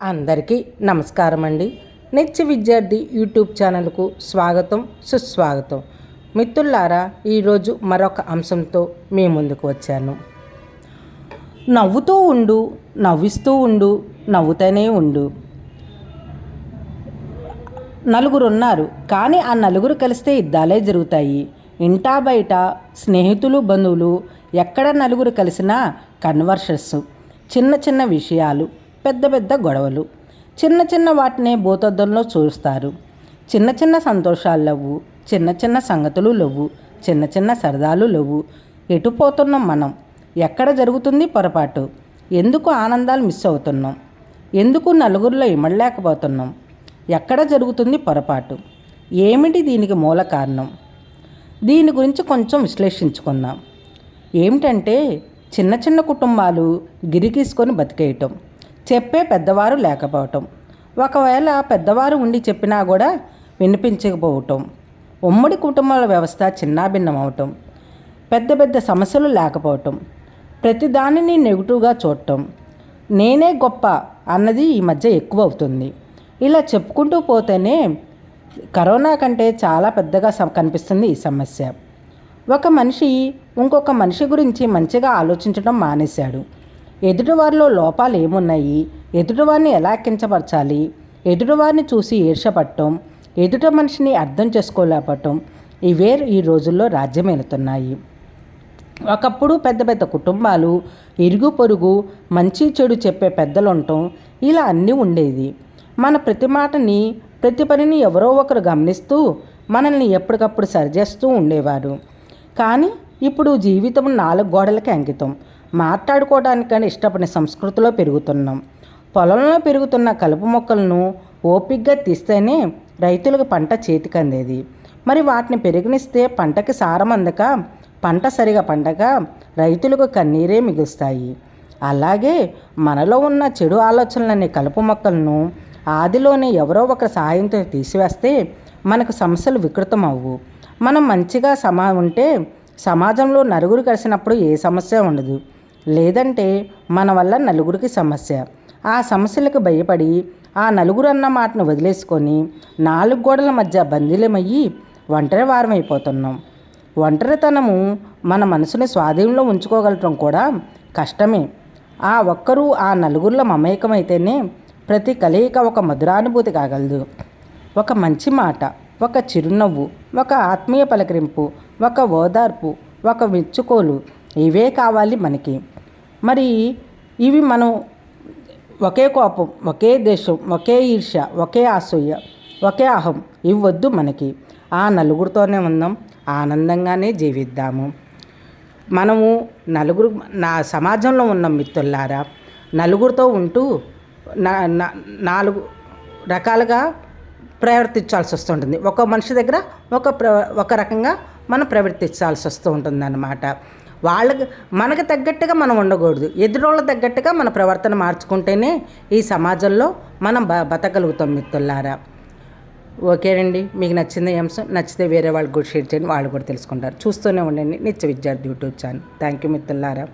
అందరికీ నమస్కారం అండి నిత్య విద్యార్థి యూట్యూబ్ ఛానల్కు స్వాగతం సుస్వాగతం. మిత్రులారా ఈరోజు మరొక అంశంతో మీ ముందుకు వచ్చాను. నవ్వుతూ ఉండు నవ్విస్తూ ఉండు నవ్వుతూనే ఉండు. నలుగురు ఉన్నారు కానీ ఆ నలుగురు కలిస్తే యుద్ధాలే జరుగుతాయి. ఇంటా బయట స్నేహితులు బంధువులు ఎక్కడ నలుగురు కలిసినా కన్వర్షన్స్ చిన్న చిన్న విషయాలు. పెద్ద పెద్ద గొడవలు. చిన్న చిన్న వాటినే భూతద్దంలో చూస్తారు. చిన్న చిన్న సంతోషాలు లవ్వు చిన్న చిన్న సంగతులు లవ్వు చిన్న చిన్న సరదాలు లవ్వు. ఎటుపోతున్నాం మనం? ఎక్కడ జరుగుతుంది పొరపాటు? ఎందుకు ఆనందాలు మిస్ అవుతున్నాం? ఎందుకు నలుగురిలో ఇమడలేకపోతున్నాం? ఎక్కడ జరుగుతుంది పొరపాటు? ఏమిటి దీనికి మూల కారణం? దీని గురించి కొంచెం విశ్లేషించుకుందాం. ఏమిటంటే చిన్న చిన్న కుటుంబాలు గిరిగీసుకొని బతికేయటం. చెప్పే పెద్దవారు లేకపోవటం. ఒకవేళ పెద్దవారు ఉండి చెప్పినా కూడా వినిపించకపోవటం. ఉమ్మడి కుటుంబాల వ్యవస్థ చిన్నాభిన్నమవటం. పెద్ద పెద్ద సమస్యలు లేకపోవటం. ప్రతిదానిని నెగిటివ్గా చూడటం. నేనే గొప్ప అన్నది ఈ మధ్య ఎక్కువ అవుతుంది ఇలా చెప్పుకుంటూ పోతేనే కరోనా కంటే చాలా పెద్దగా కనిపిస్తుంది ఈ సమస్య. ఒక మనిషి ఇంకొక మనిషి గురించి మంచిగా ఆలోచించడం మానేశాడు. ఎదుటివారిలో లోపాలు ఏమున్నాయి? ఎదుటివారిని ఎలా కించపరచాలి? ఎదుటివారిని చూసి ఈర్షపట్టం ఎదుట మనిషిని అర్థం చేసుకోలేపటం ఇవే ఈ రోజుల్లో రాజ్యమేలుతున్నాయి. ఒకప్పుడు పెద్ద పెద్ద కుటుంబాలు ఇరుగు పొరుగు మంచి చెడు చెప్పే పెద్దలు ఉండటం ఇలా అన్నీ ఉండేది. మన ప్రతి మాటని ప్రతి పనిని ఎవరో ఒకరు గమనిస్తూ మనల్ని ఎప్పటికప్పుడు సరిచేస్తూ ఉండేవారు. కానీ ఇప్పుడు జీవితం నాలుగు గోడలకి అంకితం. మాట్లాడుకోవడానికని ఇష్టపడిన సంస్కృతిలో పెరుగుతున్నాం. పొలంలో పెరుగుతున్న కలుపు మొక్కలను ఓపిగ్గా తీస్తేనే రైతులకు పంట చేతికి అందేది మరి వాటిని పెరిగినిస్తే పంటకి సారం అందక పంట సరిగా పండగ రైతులకు కన్నీరే మిగులుస్తాయి. అలాగే మనలో ఉన్న చెడు ఆలోచనలనే కలుపు మొక్కలను ఆదిలోనే ఎవరో ఒక సహాయంతో తీసివేస్తే మనకు సమస్యలు వికృతం అవ్వు మనం మంచిగా సమా ఉంటే సమాజంలో నలుగురు కలిసినప్పుడు ఏ సమస్య ఉండదు. లేదంటే మన వల్ల నలుగురికి సమస్య. ఆ సమస్యలకు భయపడి ఆ నలుగురు అన్న మాటను వదిలేసుకొని నాలుగు గోడల మధ్య బందీలమయ్యి ఒంటరి వారం అయిపోతున్నాం ఒంటరితనము మన మనసుని స్వాధీనంలో ఉంచుకోగలటం కూడా కష్టమే. ఆ ఒక్కరూ ఆ నలుగురిలో మమేకమైతేనే ప్రతి కలయిక ఒక మధురానుభూతి కాగలదు. ఒక మంచి మాట ఒక చిరునవ్వు ఒక ఆత్మీయ పలకరింపు ఒక ఓదార్పు ఒక మెచ్చుకోలు ఇవే కావాలి మనకి. మరి ఇవి మనం ఒకే కోపం ఒకే దేశం ఒకే ఈర్ష ఒకే అసూయ ఒకే అహం ఇవి వద్దు మనకి. ఆ నలుగురితోనే ఉందాం ఆనందంగానే జీవిద్దాము. మనము నలుగురు నా సమాజంలో ఉన్న మిత్రులారా నలుగురితో ఉంటూ నాలుగు రకాలుగా ప్రవర్తించాల్సి వస్తుంటుంది. ఒక మనిషి దగ్గర ఒక ప్ర ఒక రకంగా మనం ప్రవర్తించాల్సి వస్తూ ఉంటుంది అన్నమాట వాళ్ళకి మనకు తగ్గట్టుగా మనం ఉండకూడదు. ఎదురోళ్ళ తగ్గట్టుగా మన ప్రవర్తన మార్చుకుంటేనే ఈ సమాజంలో మనం బ బతకగలుగుతాం మిత్రులారా. ఓకేనండి మీకు నచ్చింది అంశం. నచ్చితే వేరే వాళ్ళకి కూడా షేర్ చేయండి. వాళ్ళు కూడా తెలుసుకుంటారు. చూస్తూనే ఉండండి. నిత్య విద్యార్థి యూట్యూబ్ ఛానల్. థ్యాంక్ యూ మిత్రులారా.